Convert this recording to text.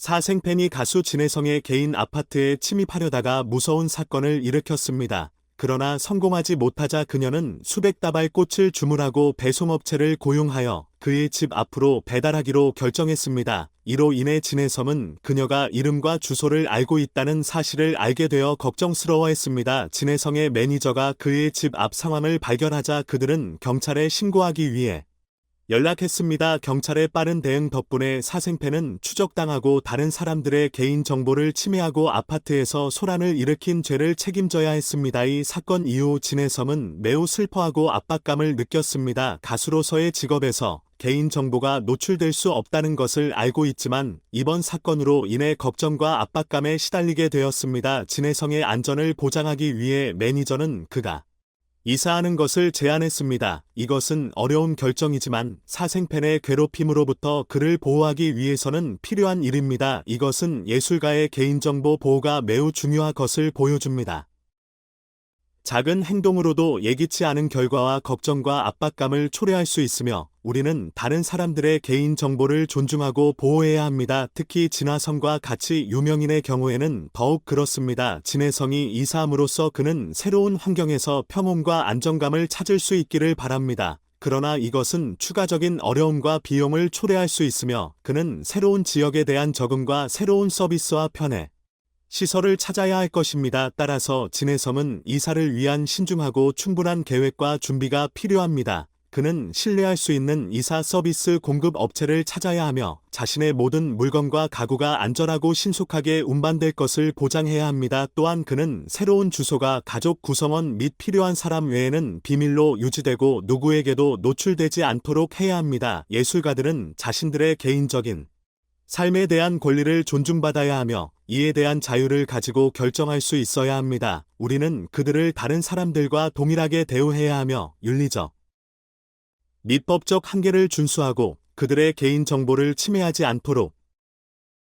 사생팬이 가수 진혜성의 개인 아파트에 침입하려다가 무서운 사건을 일으켰습니다. 그러나 성공하지 못하자 그녀는 수백 다발 꽃을 주문하고 배송업체를 고용하여 그의 집 앞으로 배달하기로 결정했습니다. 이로 인해 진혜성은 그녀가 이름과 주소를 알고 있다는 사실을 알게 되어 걱정스러워했습니다. 진혜성의 매니저가 그의 집 앞 상황을 발견하자 그들은 경찰에 신고하기 위해 연락했습니다. 경찰의 빠른 대응 덕분에 사생팬은 추적당하고 다른 사람들의 개인 정보를 침해하고 아파트에서 소란을 일으킨 죄를 책임져야 했습니다. 이 사건 이후 진혜섬은 매우 슬퍼하고 압박감을 느꼈습니다. 가수로서의 직업에서 개인 정보가 노출될 수 없다는 것을 알고 있지만 이번 사건으로 인해 걱정과 압박감에 시달리게 되었습니다. 진혜성의 안전을 보장하기 위해 매니저는 그가 이사하는 것을 제안했습니다. 이것은 어려운 결정이지만 사생팬의 괴롭힘으로부터 그를 보호하기 위해서는 필요한 일입니다. 이것은 예술가의 개인정보 보호가 매우 중요한 것을 보여줍니다. 작은 행동으로도 예기치 않은 결과와 걱정과 압박감을 초래할 수 있으며 우리는 다른 사람들의 개인 정보를 존중하고 보호해야 합니다. 특히 진화성과 같이 유명인의 경우에는 더욱 그렇습니다. 진혜성이 이사함으로써 그는 새로운 환경에서 평온과 안정감을 찾을 수 있기를 바랍니다. 그러나 이것은 추가적인 어려움과 비용을 초래할 수 있으며 그는 새로운 지역에 대한 적응과 새로운 서비스와 편해 시설을 찾아야 할 것입니다. 따라서 진해섬은 이사를 위한 신중하고 충분한 계획과 준비가 필요합니다. 그는 신뢰할 수 있는 이사 서비스 공급 업체를 찾아야 하며 자신의 모든 물건과 가구가 안전하고 신속하게 운반될 것을 보장해야 합니다. 또한 그는 새로운 주소가 가족 구성원 및 필요한 사람 외에는 비밀로 유지되고 누구에게도 노출되지 않도록 해야 합니다. 예술가들은 자신들의 개인적인 삶에 대한 권리를 존중받아야 하며 이에 대한 자유를 가지고 결정할 수 있어야 합니다. 우리는 그들을 다른 사람들과 동일하게 대우해야 하며 윤리적, 및 법적 한계를 준수하고 그들의 개인 정보를 침해하지 않도록